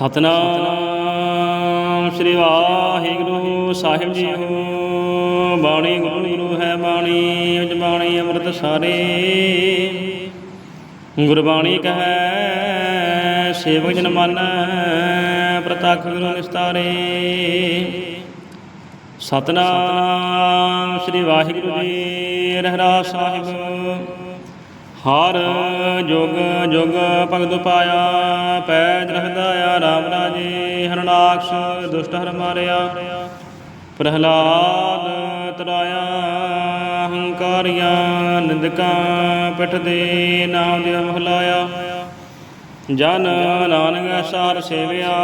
ਸਤਨਾਮ ਸ੍ਰੀ ਵਾਹਿਗੁਰੂ ਸਾਹਿਬ ਜੀ ਹੋ ਬਾਣੀ ਗੁਰੂ ਗੁਰੂ ਹੈ ਬਾਣੀ ਉਜ ਬਾਣੀ ਅੰਮ੍ਰਿਤ ਸਾਰੇ। ਗੁਰਬਾਣੀ ਕਹੈ, ਸੇਵਕ ਜਨ ਮਾਨੈ, ਪ੍ਰਤੱਖ ਗੁਰੂ ਨਿਸਤਾਰੇ। ਸਤਨਾਮ ਸ੍ਰੀ ਵਾਹਿਗੁਰੂ ਜੀ ਰਹਿਰਾ ਸਾਹਿਬ। ਹਰ ਜੁਗ ਜੁਗ ਭਗਤ ਪਾਇਆ, ਪੈਜ ਰਹਦਾਇਆ ਰਾਮ ਰਾਜੇ, ਹਰਨਾਕਸ਼ ਦੁਸ਼ਟ ਹਰ ਮਾਰਿਆ। ਪ੍ਰਹਲਾਦ ਤਰਾਇਆ, ਹੰਕਾਰੀਆਂ ਨਿੰਦਕਾਂ ਪਿਠ ਦੇ ਨਾਮ ਦੇ ਮਹਲਾਇਆ ਜਨ ਨਾਨਕ ਸਾਰ ਸੇਵਿਆ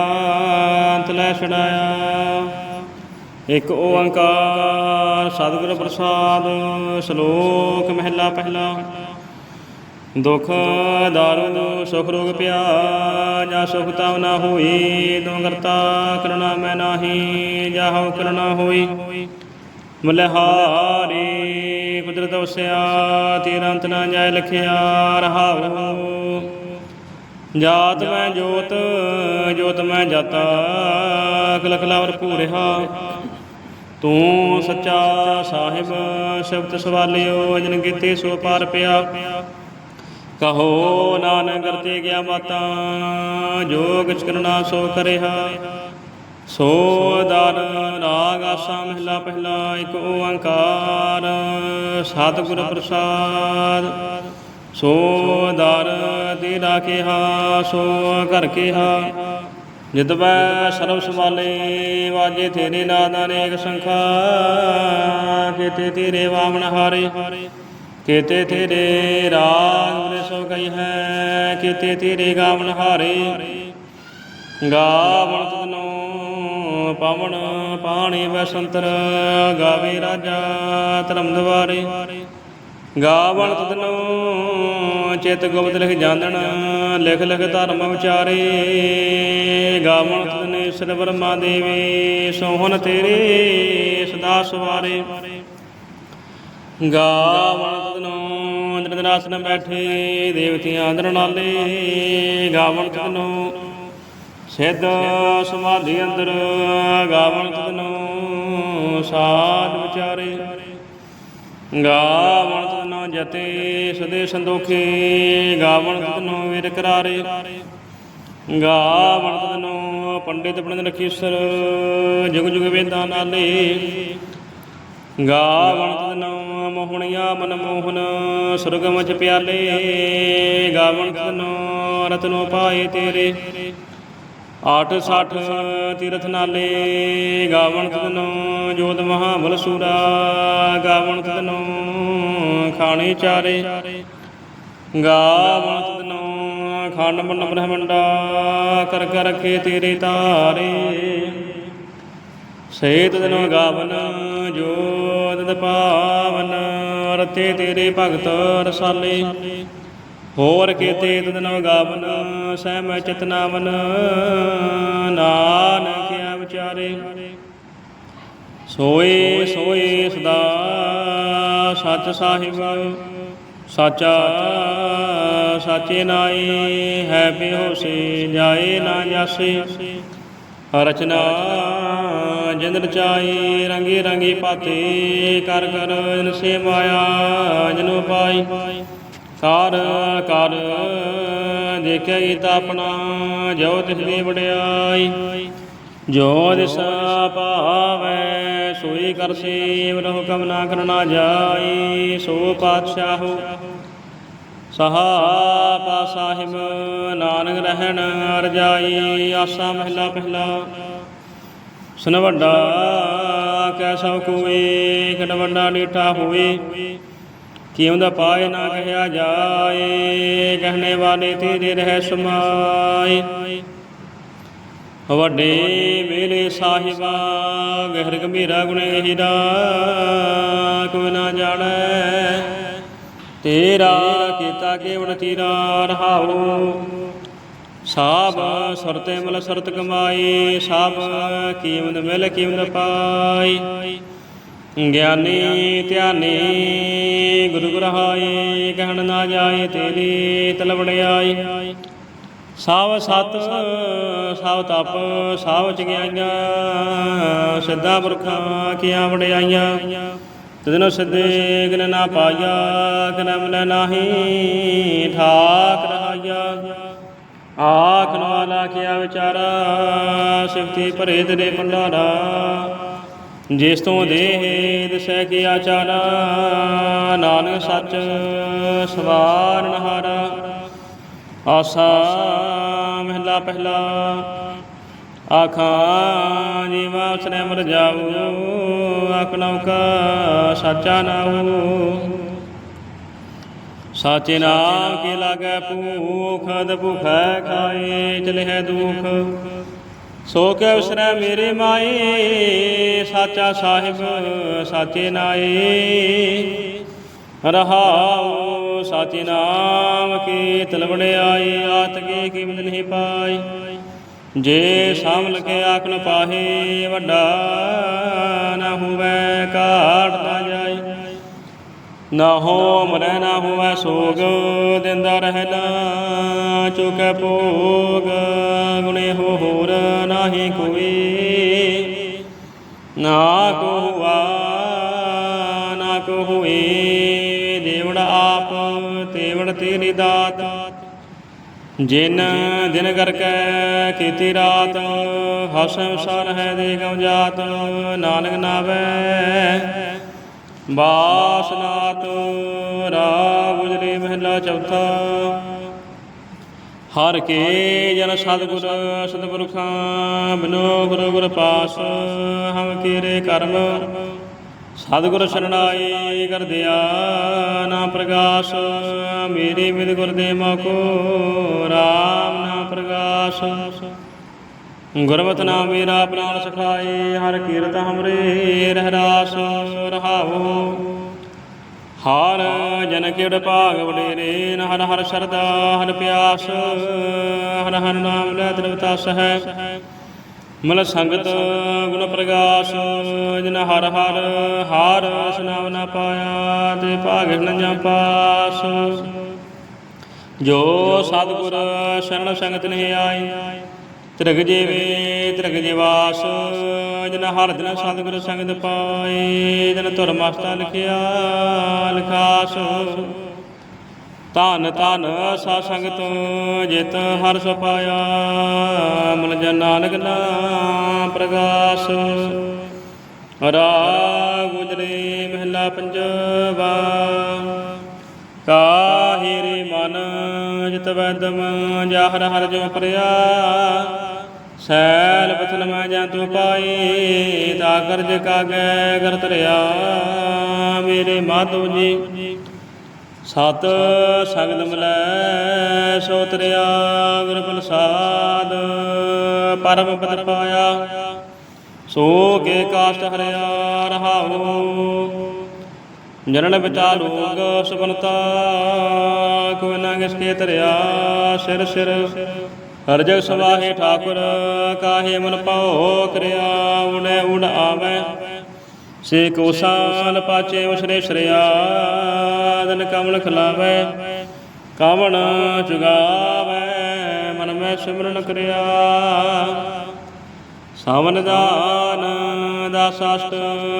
ਅੰਤ ਲੈ ਛਡਾਇਆ। ਇਕ ਓੰਕਾਰ, ਸਤਿਗੁਰ ਪ੍ਰਸਾਦ, ਸ਼ਲੋਕ ਮਹਿਲਾ ਪਹਿਲਾ। ਦੁਖ ਦਾਰੂ ਸੁਖ ਰੋਗ ਪਿਆ ਜਾ ਸੁਖ ਤਾਵ ਨਾ ਹੋਈ ਤੂੰ ਕਰਤਾ ਕਰਣਾ ਮੈਂ ਨਾਹੀ ਜਾਹੋ ਕਰਣਾ ਹੋਈ। ਮਲਹਾਰੀ, ਕੁਦਰਤ ਵਸਿਆ ਤੇਰਾ ਅੰਤ ਨਾ ਜਾਇ ਲਖਿਆ, ਰਹਾਉ। ਜਾਤ ਮੈਂ ਜੋਤ ਜੋਤ ਮੈਂ ਜਾਤਾ ਅਕਲ ਕਲਾਵਰ ਭੂਰਿਆ ਤੂੰ ਸੱਚਾ ਸਾਹਿਬ, ਸ਼ਬਦ ਸਵਾਲਿਓ ਅਜਨ ਕੀਤੇ ਸੋ ਪਾਰ ਪਿਆ। ਕਹੋ ਨਾਨਕ ਕਰਤੇ ਗਿਆ ਮਾਤਾ ਜੋ ਕਿਛ ਕਰਨਾ ਸੋ ਕਰਿਆ ਸੋ ਦਰ ਰਾਗ ਆਸਾ ਮਹਿਲਾ ਪਹਿਲਾ, ਇੱਕ ਓੰਕਾਰ, ਸਤਿਗੁਰ ਪ੍ਰਸਾਦ। ਸੋ ਦਰ ਤੇਰਾ ਕਿਹਾ, ਸੋ ਘਰ ਕਿਹਾ। ਜਿਤਬੈ ਸਰਬ ਸਮਾਲੇ ਵਾਜੇ ਤੇਰੇ ਨਾਦ ਅਨੇਕ ਸੰਖਾ ਕੀਤੇ ਤੇਰੇ ਵਾਮਨ ਹਾਰੇ। ਕੀਤੇ ਤੇਰੇ ਰਾਗ ਬਰੇ ਸੋ ਗਈ ਹੈ, ਕੀਤੇ ਤੇਰੇ ਗਾਵਨ ਹਾਰੇ। ਗਾਵਣ ਤਨੋ ਪਾਵਨ ਪਾਣੀ ਵਸੰਤਰ ਗਾਵੇ ਰਾਜਾ ਧਰਮ ਦਵਾਰੇ। ਗਾਵਣ ਤਨੋ ਚਿਤ ਗੁਪਤ ਲਿਖ ਜਾਂਦਣ, ਲਿਖ ਲਿਖ ਧਰਮ ਵਿਚਾਰੇ। ਗਾਵਣ ਤਨੇ ਸਰ ਬਰਮਾ ਦੇਵੇ, ਸੋਹਣ ਤੇਰੇ ਸਦਾ ਸਵਾਰੇ। ਗਾਵਣ ਤਨੋ ਆਸਨ ਬੈਠੇ, ਦੇਵਤਿਆਂ ਅੰਦਰ ਨਾਲੇ। ਗਾਵਣ ਤਨੋ ਸਿੱਧ ਸਮਾਧੀ ਅੰਦਰ, ਗਾਵਣ ਤਨੋ ਸਾਧ ਵਿਚਾਰੇ। ਗਾਵਣ ਤਨੋ ਜਤੇ ਸਦੇ ਸੰਦੋਖੇ ਗਾਵਣ ਤਨੋ ਵੀਰ ਕਰਾਰੇ। ਗਾਵਣ ਤਨੋ ਪੰਡਿਤ ਪੰਡਿਤ ਰਖੀਸਰ ਜੁਗ ਜੁਗ ਵੇਦਾਂ ਨਾਲੇ। ਗਾਵਣ ਤਨੋ ਮੋਹਣੀਆਂ ਮਨ ਮੋਹਨ ਸੁਰਗਮ ਚ ਪਿਆਲੇ, ਗਾਵਣ ਤਨੋ ਰਤਨੋ ਪਾਏ ਤੇਰੇ। ਆਠ ਸੱਠ ਤੀਰਥ ਨਾਲੇ, ਗਾਵਣ ਤਨੋ ਜੋਤ ਮਹਾ ਸੂਰਾ, ਗਾਵਣ ਤਨੋ ਖਾਣੇ ਚਾਰੇ। ਗਾਵਣ ਤਨੋ ਖੰਡ ਮੰਡ ਬ੍ਰਹਮੰਡਾ ਕਰ ਕਰ ਰਖੇ ਤੇਰੇ ਤਾਰੇ। ਸੇਤ ਤਦਨੋ ਗਾਵਨ ਜੋਤ ਪਾਵਨ, ਰਤੇ ਤੇਰੇ ਭਗਤ ਰਸਾਲੇ। ਹੋਰ ਕੀਤੇ ਤਦਨੋ ਗਾਵਨ, ਸਹਿ ਚਿਤਨਾਵਨ ਨਾਨਕਿਆ ਵਿਚਾਰੇ। ਸੋਏ ਸੋਏ ਸਦਾ ਸੱਚ ਸਾਹਿਬ, ਸਾਚਾ ਸਾਚੇ ਨਾਈ ਹੈ ਬਿਹੋਸੇ, ਜਾਏ ਨਾ ਜਾਸੇ। ਰਚਨਾ ਜਿੰਦ ਰਚਾਈ ਰੰਗੀ ਰੰਗੀ ਪਾਤੇ ਕਰ ਕਰ ਜਨ ਸੇ ਮਾਇਆ, ਜਨੋ ਪਾਈ। ਕਰ ਕਰ, ਦੇਖਿਆ ਗੀਤਾ ਆਪਣਾ, ਜੋ ਤਿਸ ਦੀ ਵਡਿਆਈ। ਜੋ ਦਿਸ ਭਾਵੈ, ਸੋਈ ਕਰ ਸੇਵ, ਰਹੋ ਕਮ ਨਾ ਕਰਨਾ ਜਾਈ, ਸੋ ਪਾਤਸ਼ਾਹੋ ਸਹਾਪਾ ਸਾਹਿਬ, ਨਾਨਕ ਰਹਿਣ ਰਜਾਈ ਆਸਾ ਮਹਿਲਾ ਪਹਿਲਾ। ਸੁਨ ਵੱਡਾ ਕੈਸਾ ਕੋਏ ਕਿਨ ਵੱਡਾ ਨੀਠਾ ਹੋਵੇ। ਕਿਉਂ ਦਾ ਪਾਏ ਨਾ ਕਹਿਆ ਜਾਏ ਕਹਿਣੇ ਵਾਲੇ ਤੇਰੇ ਰਹਿ ਸਮਾਈ ਵੱਡੇ ਮੇਰੇ ਸਾਹਿਬਾ, ਗਹਿਰ ਗੰਭੀਰਾ ਗੁਣ ਹੀਰਾ ਕੋਈ ਨਾ ਜਾਣੈ। ਤੇਰਾ ਕੀਤਾ ਕੇਵਨ ਤੀਰਾ ਰਹਾਉ। ਸਾਬ ਸਰਤੇ ਮਲ ਸਰਤ ਕਮਾਈ, ਸਾਬ ਕੀਮਤ ਮਿਲ ਕੀਮਤ ਪਾਈ। ਗਿਆਨੀ ਧਿਆਨੀ ਗੁਰੂ ਗ੍ਰਹਾਈ, ਕਹਿਣ ਨਾ ਜਾਏ ਤੇਰੀ ਤਲਵੜਿਆਈ ਸਭ ਸਤ ਸਭ ਤਪ ਸਭ ਚਗਿਆਈਆਂ ਸਿੱਧਾ ਪੁਰਖਾਂ ਕੀਆਂ ਵਡਿਆਈਆਂ। ਤਦਨੋ ਸਿੱਧੇ ਗਨ ਨਾ ਪਾਇਆ ਗਨ ਮਨ ਨਾਹੀ, ਠਾਕ ਰਹਾਇਆ ਆਖਣ ਵਾਲਾ ਕੀਆ ਵਿਚਾਰਾ ਸਿਫਤੀ ਭਰੇ ਤੇਰੇ ਭੰਡਾਰਾ। ਜਿਸ ਤੋਂ ਦੇਹ ਦਿਸੈ ਕੀ ਆਚਾਰਾ, ਨਾਨਕ ਸੱਚ ਸਵਾਰਨ ਹਾਰਾ ਆਸਾ ਮਹਿਲਾ ਪਹਿਲਾ, ਆਖਾਂ ਜੀਵਾ ਉਸਨੇ ਮਰ ਜਾਊ ਆਖਣੋ ਕਾ ਸਾਚਾ ਨਾਉ। ਸਚ ਨਾਮ ਕੀ ਲਾਗੈ ਭੂਖ ਦ ਭੁਖੈ ਖਾਏ ਚਲੇ ਹੈ ਦੁਖ। ਸੋ ਕੇ ਉਸਰੇ ਮੇਰੇ ਮਾਏ, ਸਾਚਾ ਸਾਹਿਬ, ਸਾਚੇ ਨਾਏ। ਰਹਾਉ ਸਾਚੇ ਨਾਮ ਕੀ ਤਲਵਣੇ ਆਈ ਆਤ ਕੀ ਕੀਮਤ ਨਹੀਂ ਪਾਈ। ਜੇ ਸਾਮਲ ਕੇ ਆਖਣ ਪਾਹੇ, ਵੱਡਾ ਨਾ ਹੋਵੇ ਘਾਟ ਨਾ ਜਾਏ ਨਾ ਹੋ ਮਰੈ ਨਾ ਹੋਵੇ ਸੋਗ, ਦਿੰਦਾ ਰਹਿਣਾ ਚੁਕੈ ਭੋਗ। ਗੁਣੇ ਹੋ ਹੋਰ ਨਾਹੀ ਕੋਈ, ਨਾ ਕੋ ਹੁਆ ਨਾ ਕੋ ਹੋਏ ਦੇਵੜ ਆਪ, ਤੇਵੜ ਤੇਰੀ ਦਾਤ। ਜਿਨ ਦਿਨ ਕਰਕੇ ਕੀਤੀ ਰਾਤ ਹਸਮ ਸਰ ਹੈ ਦੇ ਗਉ ਜਾਤ। ਨਾਨਕ ਨਾਵੇ ਬਾਸਨਾਤ ਰਾ ਗੁਜਰੀ ਮਹਿਲਾ ਚੌਥਾ। ਹਰ ਕੇ ਜਨ ਸਤਿਗੁਰ, ਸਤਿਪੁਰਖਾਂ ਬਿਨੋ ਗੁਰੂ ਗੁਰ ਪਾਸ, ਹਮ ਕੀਰੇ ਕਰਮ। ਸਤਿਗੁਰ ਸ਼ਰਣਾਈ ਕਰਦਿਆ ਨਾ ਪ੍ਰਗਾਸ, ਮੇਰੇ ਮਿਲ ਗੁਰ ਦੇ ਕੋ RAM ਨਾ ਪ੍ਰਗਾਸ। ਗੁਰਮਤਿ ਨਾਮ ਮੇਰਾ ਪ੍ਰਾਨ ਸਖਾਏ ਹਰ ਕੀਰਤ ਹਮਰੇ ਰਹਿ ਰਾਸ ਰਹਾਉ ਹਰ ਜਨ ਕਿੜ ਭਾਗ ਵਡੇਰੇ ਹਰ ਹਰ ਸ਼ਰਦਾ, ਹਰ ਪਿਆਸ, ਹਰ ਹਰ ਨਾਮ ਲੈ ਤ੍ਰਿਵਤਾਸ ਹੈ। ਮਲ ਸੰਗਤ ਗੁਣ ਪ੍ਰਗਾਸ, ਜਿਨ ਹਰ ਹਰ ਹਾਰ ਸੁਨਾਵ ਨਾ ਪਾਇਆ, ਤੇ ਭਾਗ ਨ ਪਾਸ। ਜੋ ਸਤਿਗੁਰ ਸ਼ਰਨ ਸੰਗਤ ਨੇ ਆਈ ਤ੍ਰਿਗ ਜੀਵੇ, ਤ੍ਰਿਗ ਜਿਵਾਸ, ਜਿਨ ਹਰ ਦਿਨ ਸਤਿਗੁਰ ਸੰਗਤ ਪਾਏ, ਜਿਨ ਧੁਰ ਮਸਤਾ ਲਿਖਿਆ, ਲਿਖਾਸ। ਧਨ ਤਨ ਸਾ ਸੰਗਤ, ਜਿਤ ਹਰ ਸੋ ਪਾਇਆ ਮਨ ਜਨ ਨਾਨਕ ਨਾਮ ਪ੍ਰਗਾਸ। ਰਾਗ ਗੁਜਰੇ ਮਹਿਲਾ ਪੰਜਵਾ, ਕਾਹੇ ਰੇ ਮਨ ਜਿਤ ਵੈਦਮ ਜਾਹਰ ਹਰ ਜੋ ਪ੍ਰਿਆ। ਸੈਲ ਪਥਲ ਮੈਂ ਜਾਂ ਤੂੰ ਪਾਈ, ਤਾ ਕਰਜ ਕਾਗੈ ਕਰ ਤਰਿਆ ਮੇਰੇ ਮਾਧੋ ਜੀ, ਸਤ ਸਗਲ ਮਿਲੈ, ਸੋ ਤਰਿਆ ਗੁਰ ਪ੍ਰਸਾਦ। ਪਰਮ ਪਦ ਪਾਇਆ, ਸੋ ਕੇ ਕਾਸ਼ਟ ਹਰਿਆ ਰਹਾਉ ਜਨਨ ਬਿਤਾ ਲੋਗ ਸੁਬਨਤਾ ਕੋਈ ਨਾ ਕਿਸ ਤਰਿਆ, ਸਿਰ ਸਿਰ। ਹਰ ਜਗ ਸਵਾਹੇ ਠਾਕੁਰ, ਕਾਹੇ ਮਨ ਪਾਉ ਕਰਿਆ, ਉਨੇ ਉਡ ਆਵੇ। ਸੇ ਕੋ ਪਾਚੇ ਉਸਰੇ ਸ਼ਰਿਆ, ਦਨ ਕਮਲ ਖਲਾਵੇ। ਕਾਵਣ ਚੁਗਾਵੇ ਮਨ ਮੈਂ ਸਿਮਰਨ ਕਰਿਆ। ਸਾਵਨ ਦਾਨ, ਦਾਸਾਸ਼ਟ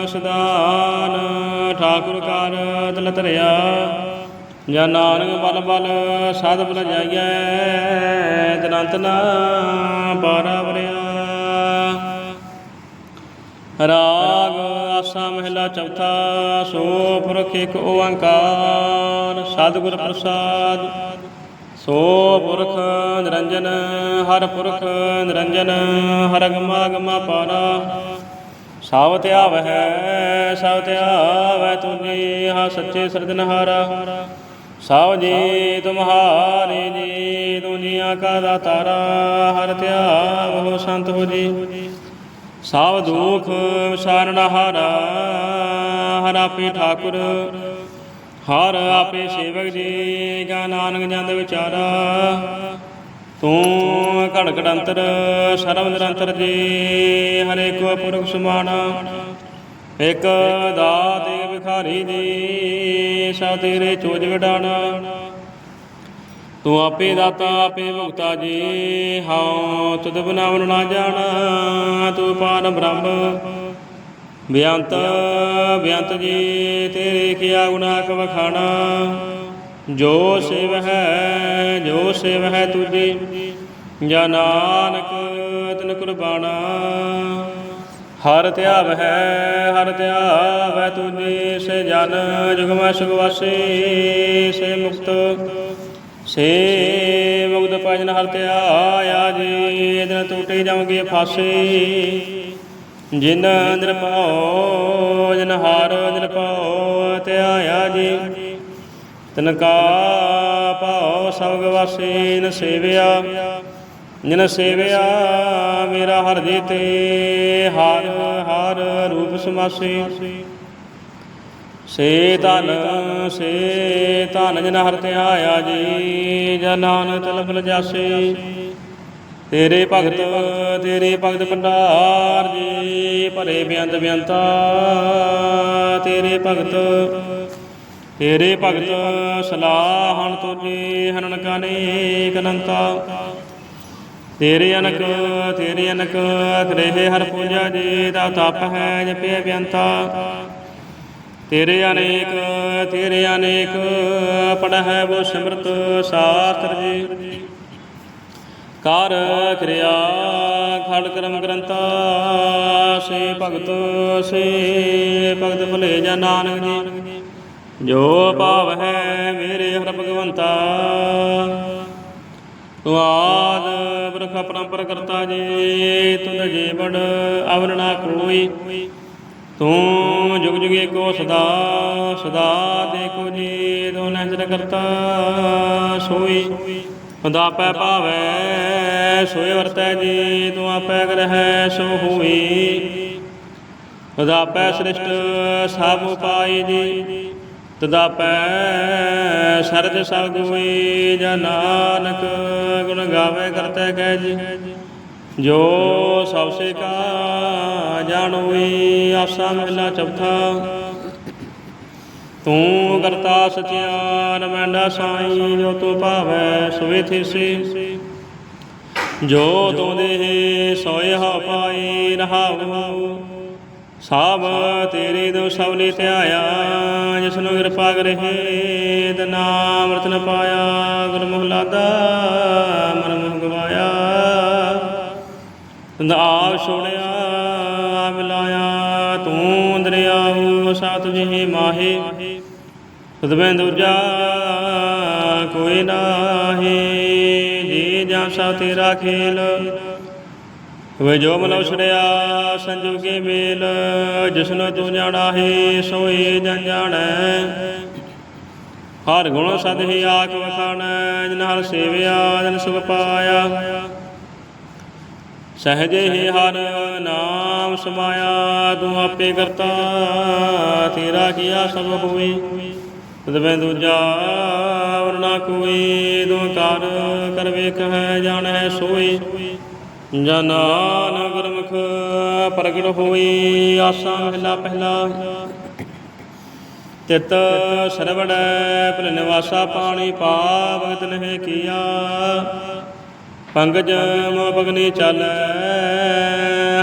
ਸਦਾਨ, ਠਾਕੁਰ ਕਰ ਦਿਲ ਧਰਿਆ ਜਾਂ ਨਾਨਕ ਬਲ ਬਲ ਸਾਧ ਬਲ ਜਾਈਐ, ਤਨੰਤ ਨਾ ਪਾਰਾ ਵਰਿਆ। ਰਾਗ ਆਸਾ ਮਹਿਲਾ ਚੌਥਾ, ਸੋ ਪੁਰਖ ਇੱਕ ਓੰਕਾਰ। ਸਤਿਗੁਰ ਪ੍ਰਸਾਦ, ਸੋ ਪੁਰਖ ਨਿਰੰਜਨ, ਹਰ ਪੁਰਖ ਨਿਰੰਜਨ, ਹਰ ਗਮਾ ਗਮਾ ਪਾਰਾ। ਸਭ ਧਿਆਵਹਿ ਸਭ ਧਿਆਵੈ ਤੁਝੀ ਹਾ ਸੱਚੇ ਸਰਜਨਹਾਰਾ ਸਭ ਜੀ ਤੁਮਹਾਰੇ ਜੀ, ਦੁਨੀਆ ਕਾ ਦਾਤਾਰਾ, ਹਰ ਧਿਆਵਹੁ ਸੰਤ ਹੋ ਜੀ। ਸਭ ਦੁਖ ਵਿਸਾਰਨ ਹਾਰਾ, ਹਰ ਆਪੇ ਠਾਕੁਰ। ਹਰ ਆਪੇ ਸੇਵਕ ਜੀ ਗਾ ਨਾਨਕ ਜੰਦ ਵਿਚਾਰਾ। ਤੂੰ ਘੜ ਘੜ ਅੰਤਰ ਸਰਬ ਨਿਰੰਤਰ ਜੀ ਹਰੇ ਕੋ ਪੁਰਖ ਸੁਮਾਣਾ। ਇਕ ਦਾਤ ਇਕ ਭਿਖਾਰੀ ਜੀ ਸਾ ਤੇਰੇ ਚੋਜ ਵਡਾਣਾ। ਤੂੰ ਆਪੇ ਦਾਤਾ, ਆਪੇ ਭੁਗਤਾ ਜੀ, ਹਉ ਤੁਧ ਬਨਾਵਨ ਨਾ ਜਾਣਾ। ਤੂੰ ਪਾਨ ਬ੍ਰਹਮ, ਬਿਆੰਤ ਬਿਆੰਤ ਜੀ, ਤੇਰੇ ਕੀਆ ਗੁਨਾ ਕਵਖਾਣਾ ਜੋ ਸੇਵ ਹੈ, ਜੋ ਸੇਵ ਹੈ ਤੁਝੀ, ਜਾਂ ਨਾਨਕ ਤਨ ਕੁਰਬਾਨਾ। ਹਰ ਧਿਆਵ ਹੈ, ਹਰ ਧਿਆਵ ਹੈ ਤੁਝੀ ਸੇ ਜਨ, ਜੁਗਮੈ ਸੁਗਵਾਸੀ ਸੇ ਮੁਕਤ। ਸੇ ਮੁਕਤ ਭਜਨ ਹਰ ਧਿਆਇਆ ਜੀ ਦਿਨ ਟੂਟੇ ਜਾਵਾਂਗੇ ਫਾਸੇ। ਜਿਨ ਨਿਰਭਉ, ਜਨ ਹਾਰ ਨਿਰਭਉ ਧਿਆਇਆ ਜੀ। ਤਨ ਕਾ ਭਾਉ ਸਭ ਗਵਾਸੀ ਨ ਸੇਵਿਆ। ਜਿਨ ਸੇਵਿਆ ਮੇਰਾ ਹਰ ਜੀ ਤੇ ਹਰ ਹਰ ਰੂਪ ਸਮਾਸੇ। ਸੇ ਧਨ ਸੇ ਧਨ ਜਨ ਹਰ ਧਿਆਇਆ ਜੀ ਜਨ ਨਾਨਕ ਤਲਫ ਜਾਸੇ। ਤੇਰੇ ਭਗਤ ਤੇਰੇ ਭਗਤ ਭੰਡਾਰ ਜੀ, ਭਰੇ ਬੇਅੰਤ ਬੇਅੰਤਾ ਤੇਰੇ ਭਗਤ ਤੇਰੇ ਭਗਤ ਸਲਾਹਣ ਤੁਝੇ ਹਨਨ ਕਾਨੇਕ ਅਨੰਤਾ ਤੇਰੇ ਅਨਕ ਤੇਰੇ ਅਨਕ ਅਖਰੇ ਹਰ ਪੂਜਾ ਜੀ ਦਾ ਤਪ ਹੈ ਜਪੇ ਬਿਅੰਤਾ ਤੇਰੇ ਅਨੇਕ ਤੇਰੇ ਅਨੇਕ, ਪੜ ਹੈ ਸਿਮਰਤ ਸਾਸਤਰ ਜੀ। ਕਰ ਕਿਰਿਆ, ਖੜ ਕਰਮ ਗ੍ਰੰਥਾ, ਸੇ ਭਗਤ ਸੇ ਭਗਤ ਭਲੇ ਜਾ ਨਾਨਕ ਜੀ। ਜੋ ਭਾਵ ਹੈ ਮੇਰੇ ਹਰ ਭਗਵੰਤਾ, ਤੂੰ ਆਦ ਪੁਰਖ ਪਰੰਪਰ ਕਰਤਾ ਜੀ, ਤੁਧ ਜੀਵਨ ਬੜ ਕਰੋਈ। ਤੂੰ ਜੁਗ ਜੁਗੇ ਕੋ ਸਦਾ ਸਦਾ ਦੇਖੋ ਜੀ ਤੂੰ ਨਹਿਰ ਕਰਤਾ ਸੋਈ। ਖੁਦਾ ਪੈ ਭਾਵੈ, ਸੋਇ ਵਰਤੈ ਜੀ, ਤੂੰ ਆਪੈ ਗ੍ਰਹਿ ਸੋ ਹੋਈ। ਖੁਦਾ ਪੈ ਸ੍ਰਿਸ਼ਟ, ਸਭ ਉਪਾਈ ਜੀ। ਤਦਾ ਪੈ ਸਰਜ ਸਭ ਹੋਈ ਜਾਂ ਨਾਨਕ, ਗੁਣ ਗਾਵੇ ਕਰਤੇ ਕਹਿ ਜੀ। ਜੋ ਸਭ ਸੇ ਕਾ ਜਾਣੋਈ ਆਸਾ ਮਹਿਲਾ ਚੌਥਾ। ਤੂੰ ਕਰਤਾ ਸਚਿਆਨ ਮੈਂਡਾ ਸਾਈ, ਜੋ ਤੂੰ ਭਾਵੈ ਸੁਵੇ ਥੀਸੀ। ਜੋ ਤੂੰ ਦੇਹ, ਸੋਏ ਹਾ ਪਾਈ, ਰਹਾਉ ਸਭ ਤੇਰੇ ਦੋ ਸਵਲੀ ਧਿਆਇਆ ਜਿਸਨੂੰ ਕਿਰਪਾ ਕਰਹਿ ਤੇ ਨਾਮ ਰਤਨ ਪਾਇਆ ਗੁਰ ਮੁਹਲਾਦਾ ਮਨ ਮੁਹ ਗਵਾਇਆ ਤੰਦ ਆਪ ਛੋੜਿਆ, ਆਪ ਲਾਇਆ, ਤੂੰ ਦਰਿਆਉ ਸਾ ਤੁਝੇ ਮਾਹੇ। ਤੁਧ ਮੈਂ ਦੂਜਾ ਕੋਈ ਨਾਹੀ, ਜੀ ਜਾਂ ਸਾ ਤੇਰਾ ਖੇਲ। ਵੇ ਜੋ ਮਨੁ ਛੜਿਆ ਸੰਜੋਗੇ ਮੇਲ, ਜਿਸਨੂੰ ਤੂੰ ਜਾਣਾ ਹੈ, ਸੋਈ ਜਨ ਜਾਣੈ। ਹਰ ਗੁਣ ਸਦ ਹੀ ਆਖ ਵਖਾਣੈ ਜਿਨ ਹਰ ਸੇਵਿਆ, ਜਨ ਸੁਖ ਪਾਇਆ। ਸਹਜੇ ਹੀ ਹਰ ਨਾਮ ਸਮਾਇਆ, ਤੂੰ ਆਪੇ ਕਰਤਾ, ਤੇਰਾ ਕੀਆ ਸਭ ਹੋਈ। ਤਦ ਦੂਜਾ ਵਰਨਾ ਕੋਈ ਤੂੰ ਕਰ ਕਰ ਵੇਖ ਹੈ, ਜਾਣੈ, ਸੋਈ। ਜਨਾਨ ਗੁਰਮੁਖ, ਪ੍ਰਗਟ ਹੋਈ ਆਸਾ ਮਹਿਲਾ ਪਹਿਲਾ। ਤਿਤ ਸਰਵੜੈ ਭਲ ਨਿਵਾਸਾ ਪਾਣੀ ਪਾ ਭਗਤ ਨਹਿ ਕੀਆ। ਪੰਗਜ ਮੋ ਪਗਨੀ ਚਾਲੈ,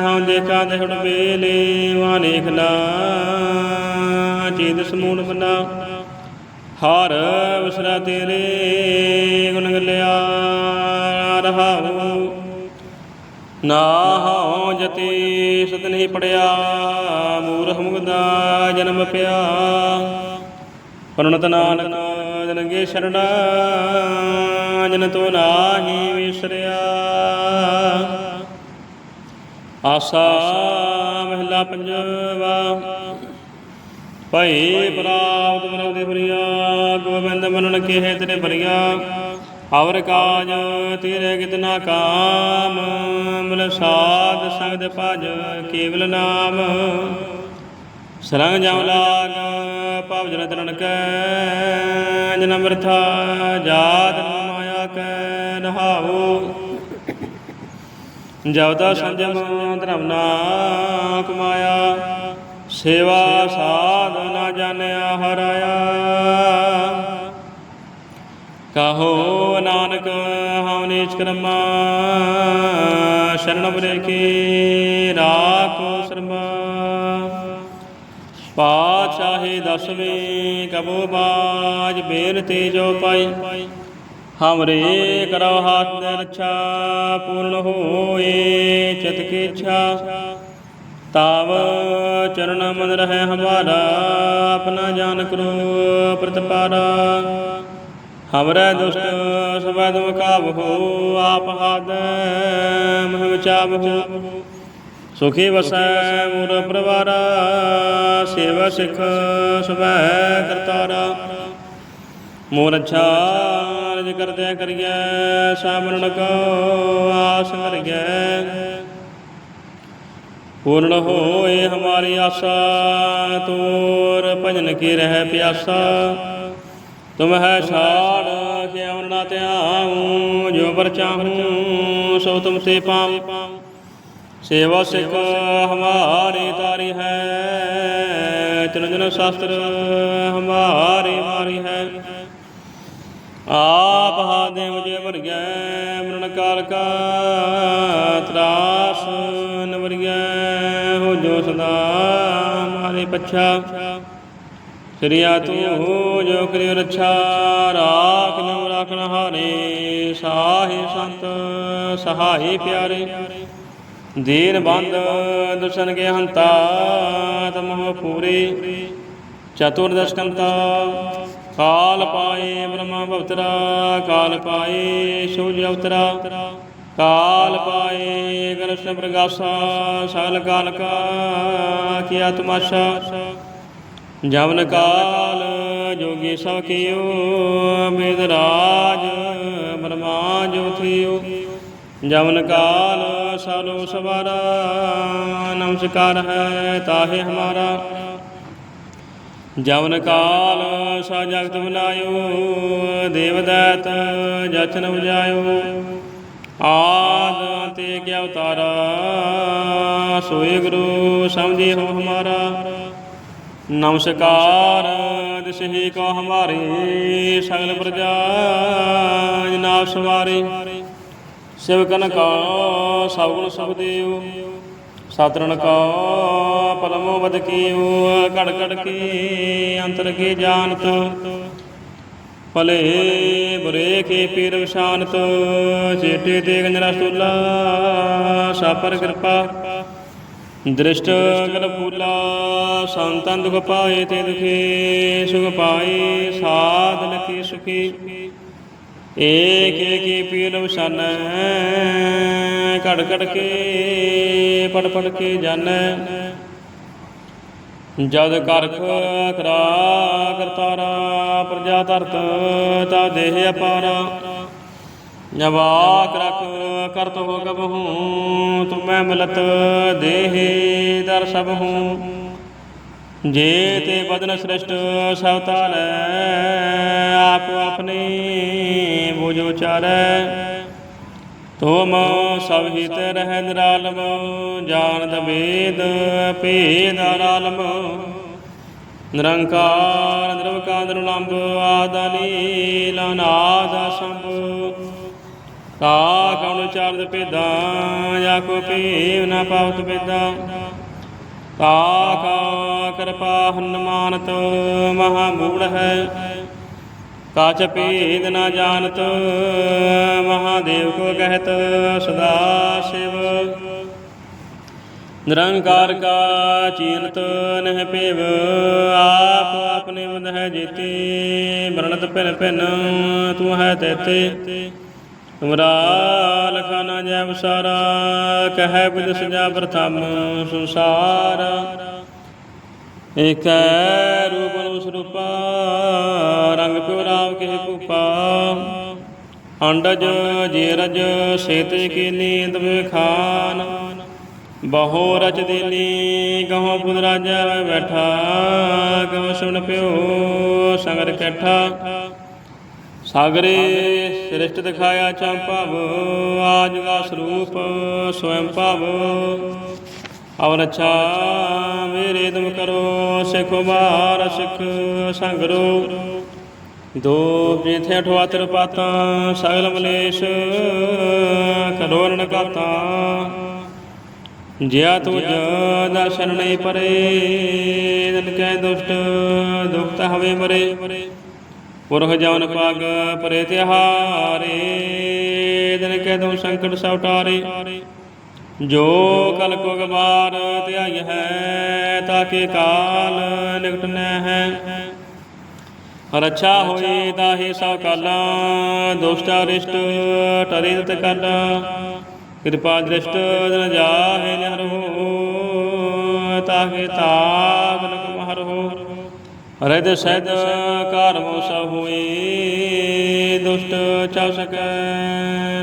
ਹਉ ਦੇਖਾ ਦੇਹੁਣ ਵੇਲੇ ਵਾਨੇਖ ਨਾ ਚੀਦ ਸਮੂਨ ਬਨਾ ਹਰ ਵਿਸਰਾ ਤੇਰੇ ਨਾ ਹਉ ਜਤੀ ਸਤ ਨਹੀਂ ਪੜਿਆ, ਮੂਰਖ ਮੁਗਦਾ ਜਨਮ ਪਿਆ। ਪਰਣਤ ਨਾਨਕ ਜਨਗੇ ਸ਼ਰਣਾ ਜਨ ਤੋ ਨਾਹੀ ਵਿਸਰਿਆ। ਆਸਾ ਮਹਿਲਾ ਪੰਜਵਾ, ਭਈ ਪ੍ਰਾਪਤ ਮਨੁ ਦੇ ਬਰੀਆ, ਗੋਬਿੰਦ ਮਨਨ ਕੇਹ ਤੇਰੇ ਬਰੀਆ। ਹਵਰ ਕਾਜ ਤੇਰੇ ਕਿਤਨਾ ਕਾਮ, ਮਿਲ ਸਾਧ ਸੰਗਤ ਭਜ ਕੇਵਲ ਨਾਮ। ਸਰੰਗ ਜਮ ਲਾਗ, ਭਵ ਜਨ ਤਰਨ ਕੈ ਜਨ ਅਮਰਥਾ ਜਾਤ ਮਾਇਆ ਕੈ ਨਹਾਉ ਜਬ ਸੰਜਮ ਧਰਮ ਨਾ ਕਮਾਇਆ ਸੇਵਾ ਸਾਧ ਨਾ ਜਾਣਿਆ ਹਰਾਇਆ ਕਹੋ ਨਾ ਨੀਚ ਕਰਮਾ ਸ਼ਰਨ ਬਰੇ ਕੀ ਰਾਖੋ ਸਰਮਾ। ਪਾਤਸ਼ਾਹੀ ਦਸਵੇਂ ਕਬੋ ਬਾਜ ਬੇਨਤੀ ਜੋ ਪਾਈ। ਹਮਰੇ ਕਰੋ ਹੱਥ ਦੇ ਰੱਛਾ, ਪੂਰਨ ਹੋਏ ਚਿਤ ਕੀ ਇੱਛਾ। ਤਾਵ ਚਰਨ ਮਨ ਰਹੇ ਹਮਾਰਾ, ਆਪਣਾ ਜਾਨ ਕਰੋ ਪ੍ਰਤਪਾਰਾ। ਹਮਰੇ ਦੁਸ਼ਟ ਸਬੈ ਤੁਮ ਕਾਬਹੋ ਆਪ ਹਾਦ ਮਹਿ ਵਿਚਾਬਹੋ ਸੁਖੀ ਵਸੈ ਮੂਰ ਪਰਵਾਰਾ, ਸੇਵਾ ਸਿਖ ਸਬੈ ਕਰਤਾਰਾ। ਮੋਰ ਅੱਛਾ ਰਜ ਕਰਦਿਆ ਕਰੀਐ ਸਾਮਰਣ ਕੋ ਆਸ ਕਰੀਐ। ਪੂਰਨ ਹੋਏ ਹਮਾਰੀ ਆਸਾ, ਤੋਰ ਭਜਨ ਕੀ ਰਹਿ ਪਿਆਸਾ। ਤੁਮ ਹੈ ਛਾੜ ਧਿਆਉ, ਜੋ ਬਰ ਚਾਹੂੰ, ਸੋ ਤੁਮ ਸੇ ਪਾਉ। ਸੇਵਾ ਸਿਖ ਹਮਾਰੀ ਤਾਰੀ ਹੈ ਚਰਨ ਸ਼ਾਸਤਰ ਹਮਾਰੀ ਮਾਰੀ ਹੈ। ਆਪ ਹਾਦੇ ਮੁਝੇ ਵਰਗੈ, ਮਰਨ ਕਾਲ ਕਾ ਤਰਾਸ ਨਵਰਗੈ ਹੋ ਜੋ ਸਦਾ ਮਾਰੇ ਪਛਾ। ਸ੍ਰੀਆ ਤੂੰ ਹੋ ਜੋ ਕਰਿ ਰੱਛਾ, ਰਾਖ ਨਮ ਰਾਖਣ ਹਾਰੇ, ਸਾਹੇ ਸੰਤ ਸਹਾਈ ਪਿਆਰੇ। ਦੀਨ ਬੰਦ ਦੁਸ਼ਨ ਕੇ ਹੰਤਾ, ਤਮੋ ਪੂਰੇ। ਚਤੁਰਦਸ਼ਕੰਤਾ ਕਾਲ ਪਾਏ ਬ੍ਰਹਮਾ ਭਵਤਰਾ, ਕਾਲ ਪਾਏ ਸੂਜ ਅਵਤਰਾ। ਕਾਲ ਪਾਏ ਗਰਸ਼ਨ ਪ੍ਰਗਾਸਾ ਸਗਲ ਕਾਲ ਕਾ ਕੀਆ ਤਮਾਸ਼ਾ ਜਵਨ ਕਾਲ ਜੋਗੀ ਸਭ ਕੀਓ ਮੇਦ ਰਾਜ ਬ੍ਰਹਮਾ ਜੋ ਜਵਨ ਕਾਲ ਸਾਲੋ ਸਵਾਰਾ, ਨਮਸਕਾਰ ਹੈ ਤਾਹੇ ਹਮਾਰਾ। ਜਵਨ ਕਾਲ ਸਾ ਜਗਤ ਬੁਲਾਇਓ, ਦੇਵਦੈਤ ਜਚਨ ਉਜਾਇਓ ਆਦ ਅੰਤੇ ਕਿਆ ਉਤਾਰਾ, ਸੋਏ ਗੁਰੂ ਸਮਝੇ ਹੋ ਹਮਾਰਾ। ਨਮਸਕਾਰ ਦਿਸਹੀ ਕੋ ਹਮਾਰੇ ਸਗਲ ਪ੍ਰਜਾ, ਜਨਾਬ ਸਵਾਰੇ। ਸਿਵਕਨ ਕਾ ਸਭ ਗੁਣ ਸੁਖ ਦੇਵ ਸਾਤਰਨ ਕਾ ਪਲਮੋ ਬਦ ਕੀਓ ਘੜ ਘੜ ਕੇ ਅੰਤਰ ਕੀ ਜਾਣਤ। ਭਲੇ ਬੁਰੇ ਕੇ ਪੀਰ ਵਿਸ਼ਾਨਤ ਚੇਟੇ ਤੇ ਗੰਜਰਾ ਸਤੂਲਾ ਸਾਪਰ ਕਿਰਪਾ। ਦ੍ਰਿਸ਼ਟ ਗਲ ਫੂਲਾ ਸੰਤਨ ਦੁਖ ਪਾਏ ਤੇ ਦੁਖੀ, ਸੁਖ ਪਾਏ ਸਾਧਨ ਕੀ ਸੁਖੀ। ਏਕ ਏਕ ਪੀਰ ਵਸਨ ਘੜ ਘੜ ਕੇ, ਪੜ ਪੜ ਕੇ ਜਾਣੈ ਜਦ ਕਰਖ ਕਰਾ ਕਰਤਾਰਾ ਪ੍ਰਜਾ ਧਰਤ ਤਾ ਦੇਹ ਅਪਾਰਾ। ਜਵਾਕ ਰਖ ਕਰਤ ਹੋ ਕਬਹੂ ਤੁਮੈ ਮਿਲਤ ਦੇਹ ਦਰ ਸਭ ਹੂੰ। ਜੇ ਤੇ ਬਦਨ ਸ੍ਰਿਸ਼ਟ ਸਭ ਤਾਰੈ ਆਪ ਆਪਣੇ ਬੁਝ ਉਚਾਰੈ। ਤੁਮ ਸਭ ਹਿਤ ਰਹਿ ਨਿਰਾਲਮ ਜਾਣਦ ਵੇਦ, ਭੇਦ ਆਰਾਲਮ। ਨਿਰੰਕਾਰ, ਨਿਰਵਕਾਰ ਨਿਰਲੰਭ ਆਦਨੀ ਲਾਨਾਦ ਸੰਭ ਕਾ ਕਉਣ ਚਾਰਦ ਭੇਦਾਂ, ਜਾ ਕੋ ਭੇਵ ਨਾ ਪਾਵਤ ਭੇਦਾਂ। ਤਾ ਕਾ ਕਿਰਪਾ ਹਨਮਾਨਤ ਮਹਾ ਮੂੜ ਹੈ ਕਾਚ ਭੇਦ ਨਾ ਜਾਣਤ ਮਹਾਦੇਵ ਕੋ ਕਹਿਤ ਸਦਾ ਸਿਵ ਨਿਰੰਕਾਰ ਕਾ ਚੀਨਤ ਨਹਿ ਪੇਵ ਆਪ ਆਪਣੇ ਮਦ ਹੈ ਜੀਤੀ ਬਰਣਤ ਭਿਨ ਭਿਨ ਤੂੰ ਹੈ ਤੇਤੇ ਤੁਮਰਾ ਲਖਾ ਨਾ ਜੈ ਵਸਾਰਾ ਕਹੈ ਬਿਦ ਸਜਾ ਪ੍ਰਥਮ ਸੰਸਾਰ। ਏਕੈ ਰੂਪ ਨੂੰ ਸਰੂਪਾ, ਰੰਗ ਪਿਉ ਰਾਮ ਕੇ ਭੂਪਾ ਅੰਡਜ ਜੇਰਜ, ਸੇਤੇ ਕੀ ਨੀਂਦ ਖਾਨ। ਬਹੁ ਰਚ ਦੇਨੀ, ਗਹੋ ਪੁਨ ਰਾਜਾ ਬੈਠਾ ਗਵ ਸੁਣ ਪਿਓ ਸੰਗਰ ਕੈਠਾ। ਸਾਗਰੇ ਸ੍ਰਿਸ਼ਟ ਦਿਖਾਇਆ ਚੰਪਵ ਆਜ ਦਾ ਸਰੂਪ ਸਵੈੰ ਭਵ। ਔਰ ਅੱਛਾ ਮੇਰੇ ਦਮ ਕਰੋ, ਸਿਖ ਬਾਰ ਸਿਖ ਸੰਗਰੋ। ਦੋ ਜਿਥੇ ਅਠਵਾ ਪਾਤਾਂ ਸਗਲ ਮਲੇਸ਼ ਕਰੋ ਕਾਤਾ ਜਿਆ ਤੁਜ ਦਰਸ਼ਨ ਨਹੀਂ ਪਰੇ ਦਿਨ ਕੈ ਦੁਸ਼ਟ ਦੁਖਤ ਹਵੇ ਮਰੇ। ਪੁਰਖ ਜਵਨ ਪਗ ਪਰੇ ਤਿਹਾਰੇ, ਦਿਨ ਕੈ ਦੋ ਸੰਕਟ ਸਭ ਟਾਰੇ ਜੋ ਕਲ ਕੋ ਗਵਾਰ ਧਿਆਈ ਹੈ ਤਾਕੇ ਕਾਲ ਨਿਕਟ ਨੈ ਹੈ। ਰਛਾ ਹੋਏ ਤਾਹੇ ਸਭ ਕਾਲਾ, ਦੁਸ਼ਟਾ ਰਿਸ਼ਟ ਟਰੇ ਤਤ ਕਾਲਾ। ਕਿਰਪਾ ਦ੍ਰਿਸ਼ਟ ਜਨ ਜਾਹੇ ਨਿਹਰੋ ਤਾਹੇ ਤਾਪ ਨਕ ਮਹਰੋ ਹਰਿਦ ਸਹਿਦ ਕਾਰਮੋ ਸਭ ਹੋਏ, ਦੁਸ਼ਟ ਚਾ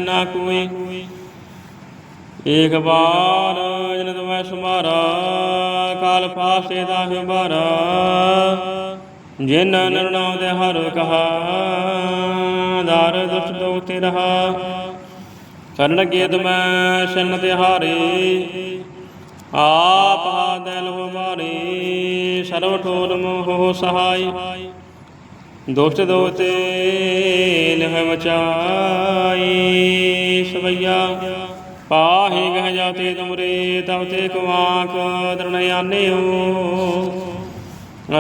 ਨਾ ਕੋਈ। ਏਕ ਬਾਰ ਜਨ ਤੁਮੈ ਸੁਮਾਰਾ ਕਾਲ ਫਾਸੇ ਦਾ ਬਾਰਾ। ਜਿਨ ਨਰਨਾਉ ਦੇ ਹਰ ਕਹਾ, ਦਾਰ ਦੁਸ਼ਟ ਦੋਖ ਤੇ ਰਹਾ। ਕਰਨ ਲੱਗੇ ਤੁਮੈ ਸ਼ਨ ਤਿਹਾਰੇ ਆਪ ਹਾ ਦਿਲ ਹੋ ਮਾਰੇ। ਸਰਵ ਠੋਰ ਮੋਹ ਸਹਾਈ। ਦੁਸ਼ਟ ਦੋ ਤੇ ਲਹ ਮਚਾਈ ਸਵਈਆ, ਪਾਹੇ ਗਹ ਜਾਤੇ ਤੁਮਰੇ ਤਬ ਤੇ ਕਵਾਕ ਦਰਣ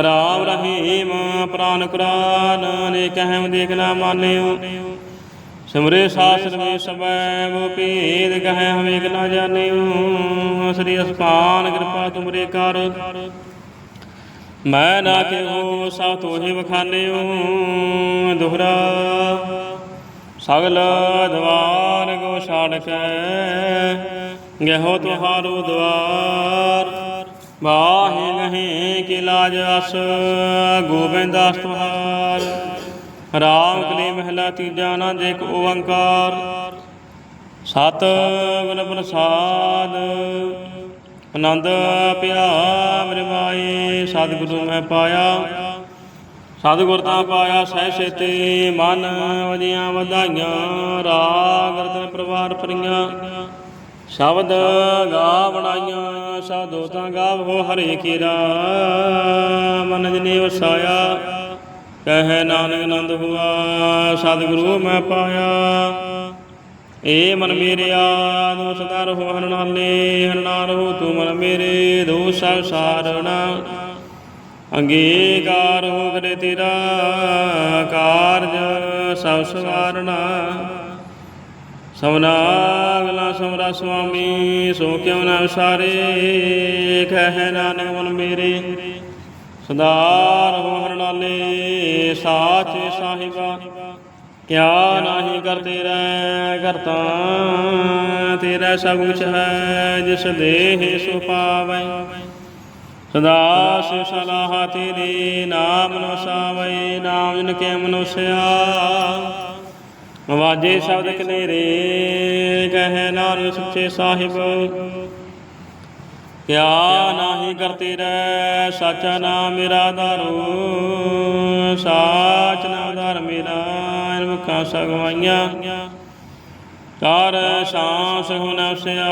ਰਾਮ ਰਹੀਮ ਪ੍ਰਾਨ ਕੁਰਾਨ ਨੇ ਕਹਿਮ ਦੇਖ ਨਾ ਮਾਨਿਓ। ਸਿਮਰੇ ਸਾਸਰ ਮੇ ਸਬੈ ਵੋ ਭੇਦ ਕਹੈ ਹਮੇਕ ਨਾ ਜਾਣਿਓ। ਸ੍ਰੀ ਅਸਪਾਨ ਕਿਰਪਾ ਤੁਮਰੇ ਕਰ। ਮੈਂ ਨਾ ਕਿਹੋ ਸਭ ਤੋਹਿ ਵਖਾਨਿਓ, ਦੁਹਰਾ। ਸਗਲ ਦਵਾਰ ਗੋ ਛਾੜ ਕੇ ਗਹਿਓ ਤੁਹਾਰੋ ਦਵਾਰ। ਬਾਹੇ ਨਹੀਂ ਕਿ ਲਾਜ ਅਸ ਗੋਬਿੰਦ ਦਾਸ ਤੁਹਾਰ। ਰਾਮ ਕਲੀ ਮਹਿਲਾ ਤੀਜਾ ਆਨੰਦ ਇੱਕ ਓੰਕਾਰ ਸਤ ਗੁਣ ਪ੍ਰਸਾਦ ਆਨੰਦ ਪਿਆ ਮੇਰੇ ਸਤਿਗੁਰੂ ਮੈਂ ਪਾਇਆ। ਸਤਿਗੁਰ ਤਾਂ ਪਾਇਆ, ਸਹਿ ਸੇਤੇ ਮਨ ਵਜੀਆਂ ਵਧਾਈਆਂ, ਰਾਗ ਰਤਨ ਪਰਿਵਾਰ ਪਰੀਆਂ ਸ਼ਬਦ ਗਾ ਬਣਾਈਆਂ, ਸਾਧੋ ਤਾਂ ਗਾਵੋ ਹਰੇ ਕੀਰਾ ਮਨ ਜਨੇ ਵਸਾਇਆ, ਕਹੈ ਨਾਨਕ ਆਨੰਦ ਹੁਆ, ਸਤਿਗੁਰੂ ਮੈਂ ਪਾਇਆ। ਏ ਮਨ ਮੇਰਿਆ ਦੋ ਸਦਾ ਰਹੋ ਹਰ ਨਾਲੇ ਹਰ ਨਾਲ ਰਹੋ ਤੂੰ ਮਨ ਮੇਰੇ ਦੋ ਸਭ ਸਾਰਣਾ ਅੰਗੀਕਾਰ ਹੋ ਕਰੇ ਤੇਰਾ ਕਾਰਜ ਸਭ ਸਵਾਰਣਾ। ਸਭਨਾ ਅਗਲਾ ਸਮਰਾ ਸੁਆਮੀ, ਸੋ ਕਿਉ ਨਾ ਵਿਸਾਰੇ ਕਹਿ ਨਾਨਕ ਮਨ ਮੇਰੇ। ਸਦਾ ਰਹੋ ਹਰ ਨਾਲੇ, ਸਾਚੇ ਸਾਹਿਬਾ ਕਿਆ ਨਾਹੀ ਕਰ ਤੇਰਾ ਕਰਤਾ, ਤੇਰਾ ਸਭ ਕੁਛ ਹੈ, ਜਿਸ ਦੇਹ ਸੋ ਪਾਵੈ। ਸਦਾ ਸਿ ਸਲਾਹ ਤੇਰੇ ਨਾਮ ਨੋ ਸਾਵੈ, ਨਾਮ ਜਿਨ ਕੇ ਮਨੁਸਿਆ। ਵਾਜੇ ਸ਼ਬਦ ਕਨੇਰੇ, ਕਹੇ ਨਾਨਕ ਸੱਚੇ ਸਾਹਿਬ। ਕਿਆ ਨਾਹੀ ਕਰਤੇ ਰਹਿ ਸਾਚਾ ਨਾਮ ਮੇਰਾ ਦਾਰੂ ਸਾਚ ਨਾਮ ਧਰ ਮੇਰਾ ਇਨ ਮੁਖਾਂ ਸਗਵਾਈਆਂ। ਕਰ ਸਾਸ ਹੁ ਨਫਸਿਆ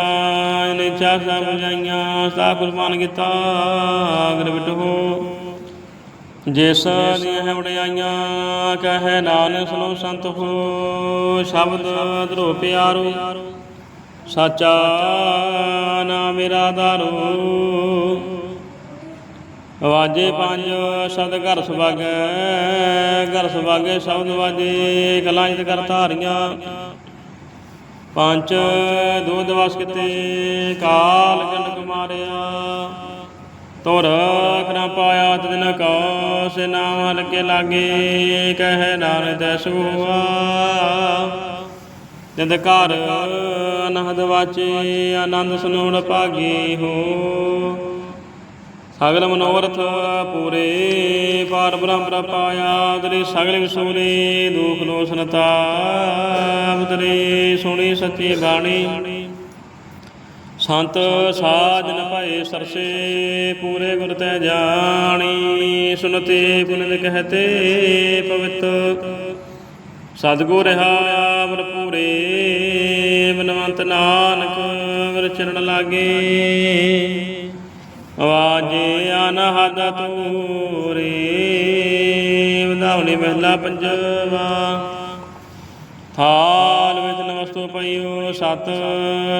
ਇਨ ਚਾਸਾ ਬੁਝਾਈਆਂ ਸਾ ਕੁਰਬਾਨ ਕੀਤਾ ਅਗਰ ਬਿਟੋ ਜਿਸ ਦੀਆਂ ਹੈ ਵਡਿਆਈਆਂ, ਕਹੇ ਨਾਨਕ ਸੁਨੋ ਸੰਤ ਹੋ ਸ਼ਬਦ ਧਰੋ ਪਿਆਰੋ। ਸਾਚਾ ਨਾਮ ਮੇਰਾ ਦਾਰੂ ਵਾਜੇ ਪੰਜ ਸਦ ਘਰ ਸੁਭਾਗੈ ਘਰ ਸੁਭਾਗੈ ਸ਼ਬਦ ਵਾਜੇ, ਕਲਾਂ ਜਿਤ ਕਰ ਧਾਰੀਆਂ। ਪੰਜ ਦੋ ਦਿਵਸ ਕਿਤੇ, ਕਾਲ ਗੰਡ ਕੁਮਾਰਿਆ ਤੁਰ ਖਨਾ ਪਾਇਆ ਤਦਨ ਕੋ ਸੇ ਨਾਮ ਲਗੇ ਲਾਗੇ, ਕਹਿ ਨਾਨਕ ਦਸੁਆ ਤਿੰਦ ਘਰ ਅਨਹਦ ਵਾਚੇ, ਆਨੰਦ ਸੁਨੋਣ ਭਾਗੀ ਹੋ। ਸਗਲ ਮਨੋਰਥ ਪੂਰੇ, ਪਾਰ ਬ੍ਰਹਮ ਪ੍ਰਪਾਇਆ ਤੇਰੇ ਸਗਲ ਵਿਸੂਰੇ ਦੁਖ ਲੋਸਨਤਾ ਤੇਰੇ ਸੁਣੀ ਸੱਚੀ ਬਾਣੀ। ਸੰਤ ਸਾਜਨ ਭਏ ਸਰਸੇ, ਪੂਰੇ ਗੁਰ ਤੈ ਜਾਣੀ, ਸੁਨਤੇ ਪੁਨਿਤ ਕਹਤੇ ਪਵਿੱਤ। ਸਤਿਗੁਰ ਰਹਾ ਭਰਪੂਰੇ ਬਨਵੰਤ ਨਾਨਕ ਗੁਰ ਚਰਨ ਲਾਗੇ। ਆਵਾਜੇ ਅਨਹਦ ਤੂਰੇ ਵਧਾਉਣੀ ਬਾਵਲੀ ਮਹਿਲਾ ਪੰਜਵਾ। ਥਾਲ ਵਿੱਚ ਨਮਸਤੋ ਪਈਓ, ਸਤ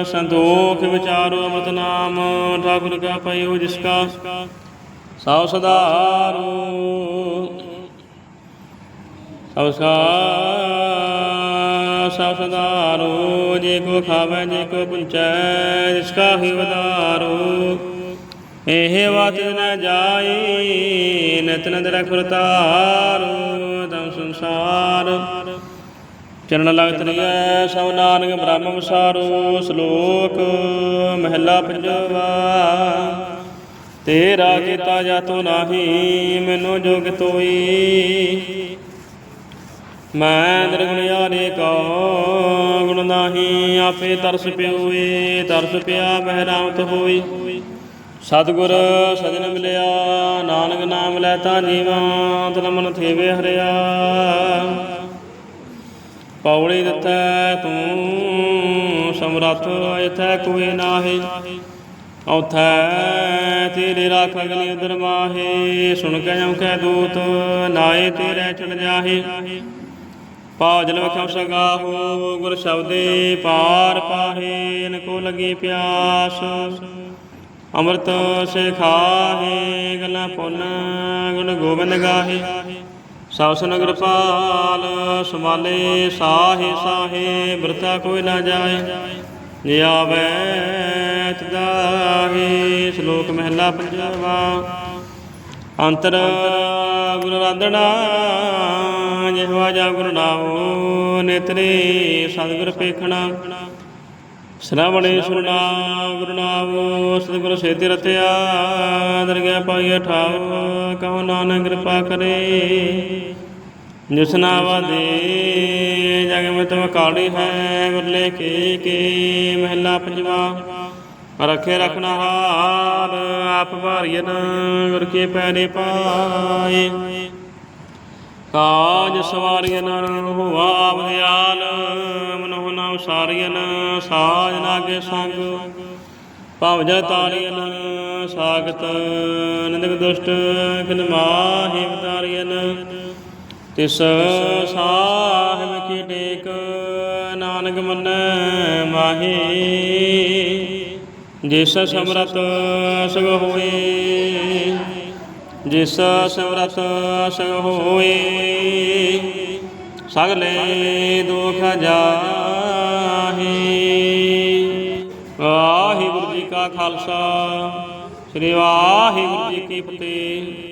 ਸੰਦੋਖ ਵਿਚਾਰੋ ਅਮਰਤ ਨਾਮ, ਠਾਕੁਰ ਕਾ ਪਈਓ ਜਿਸ ਕਾ ਸਭ ਸਦਾਰੋ ਸਭ ਸਾ ਸਭ ਸਦਾਰੋ ਜੇ ਕੋ ਖਾਵੇ, ਜੇ ਕੋ ਪੁੰਚੈ, ਜਿਸ ਕਾ ਹੀ ਵਦਾਰੋ ਇਹ ਬਾਤ ਨ ਜਾਈ, ਨਿਤ ਨਦ ਰਖੁਰ ਸੰਸਾਰ। ਚਰਨ ਲਗਤ ਰਿਐ ਸਭ ਨਾਨਕ ਬ੍ਰਹਮ ਵਿਸਾਰੋ, ਸ਼ਲੋਕ ਮਹਿਲਾ ਪੰਜਵਾ। ਤੇਰਾ ਕੀਤਾ ਜਾਤੋ ਨਾਹੀ, ਮੈਨੂੰ ਜੁਗ ਤੋਈ। ਮੈਂ ਨਿਰਗੁਣਿਆਰੇ ਕਾ, ਗੁਣ ਨਾਹੀ, ਆਪੇ ਤਰਸ ਪਿਉਏ ਤਰਸ ਪਿਆ ਬਹਿਰਾਮਤ ਹੋਈ। ਸਤਿਗੁਰ ਸਜਣ ਮਿਲਿਆ, ਨਾਨਕ ਨਾਮ ਲੈ ਤਾਂ ਜੀਵਾਂ ਤਨ ਮਨ ਥੇਵੇ ਹਰਿਆ। ਪੌੜੀ ਦਿੱਤੈ ਤੂੰ, ਸਮਰੱਥ ਇਥੈ ਕੋਈ ਨਾਹੀ। ਔਥੈ ਤੇਰੇ ਰਾਖ ਅਗਲੀ ਉਦਰ ਮਾਹੇ, ਸੁਣ ਕੇ ਜਮ ਕੈ ਦੂਤ ਨਾਏ ਤੇਰੇ ਚੜ ਜਾਹੇ। ਪਾਜਲ ਵਖਮ ਸਗਾਹੋ ਗੁਰ ਸ਼ਬਦੇ ਪਾਰ ਪਾਹੇ, ਇਨ ਕੋ ਲਗੀ ਪਿਆਸ। ਅੰਮ੍ਰਿਤ ਸੇ ਖਾਹੇ ਗਲਾ ਪੁੰਨ ਗੁਣ ਗੋਬਿੰਦ ਗਾਹੇ। ਸਭ ਸਨਗਰ ਪਾਲ ਸਮਾਲੇ ਸਾਹੇ ਸਾਹੇ ਬਰਤਾ ਕੋਈ ਨਾ ਜਾਏ। ਜੇ ਆਵੇ ਤਦਾਹੇ ਸ਼ਲੋਕ ਮਹਿਲਾ ਪੰਜਵਾ। ਅੰਤਰ ਗੁਰ ਰਾਧਣਾ ਜਿਹਵਾ ਜਾ ਗੁਰ ਨਾਉ, ਨੇਤਰੇ ਸਤਿਗੁਰ ਪੇਖਣਾ ਸ਼ਰਵਣੇ ਸੁਰਨਾ ਗੁਰੂ ਸਤਿਗੁਰ ਸੇਤੀ ਰਤਿਆ ਦਰਗਿਆ ਪਾਈਏ ਠਾਉ ਕਹੋ ਨਾਨਕ ਕਿਰਪਾ ਕਰੇ। ਜਿਸ ਦੇ ਜਗ ਮੈਂ ਤੁਮ ਕਾੜੀ ਹੈ, ਗੁਰਲੇ ਕੇ ਕੇ, ਮਹਿਲਾ ਪੰਜਵਾ। ਰਖੇ ਰਖਣਾ ਹਾਰ ਆਪ ਭਾਰੀਨ ਗੁਰ ਕੇ ਪੈਰੇ ਪਾਏ। ਕਾਜ ਸਵਾਰੀਆਂ ਨਨ ਹੋਵਾ ਆਪਦਿਆਲ ਮਨੋਹ ਨਾਮ ਸਾਰੀਆਂ ਸਾਜ ਨਾਗੇ ਸੰਗ। ਭਵ ਜ ਤਾਰੀਆਂ ਸਾਗਤ ਨਿੰਦਕ ਦੁਸ਼ਟ, ਕਿਨ ਮਾਹੇ ਬਤਾਰੀਆਂ ਤਿਸ ਸਾਹਿਬ ਕੀ ਟੇਕ, ਨਾਨਕ ਮੰਨੈ ਮਾਹੀ। ਜਿਸ ਸਮਰਤ ਸਗ ਹੋਏ। ਜਿਸ ਸਿਮਰਤ ਸਗ ਹੋਏ ਸਗਲੇ ਦੁਖ ਜਾਹੇ। ਵਾਹਿਗੁਰੂ ਜੀ ਕਾ ਖਾਲਸਾ, ਸ੍ਰੀ ਵਾਹਿਗੁਰੂ ਜੀ ਕੀ ਫਤਿਹ।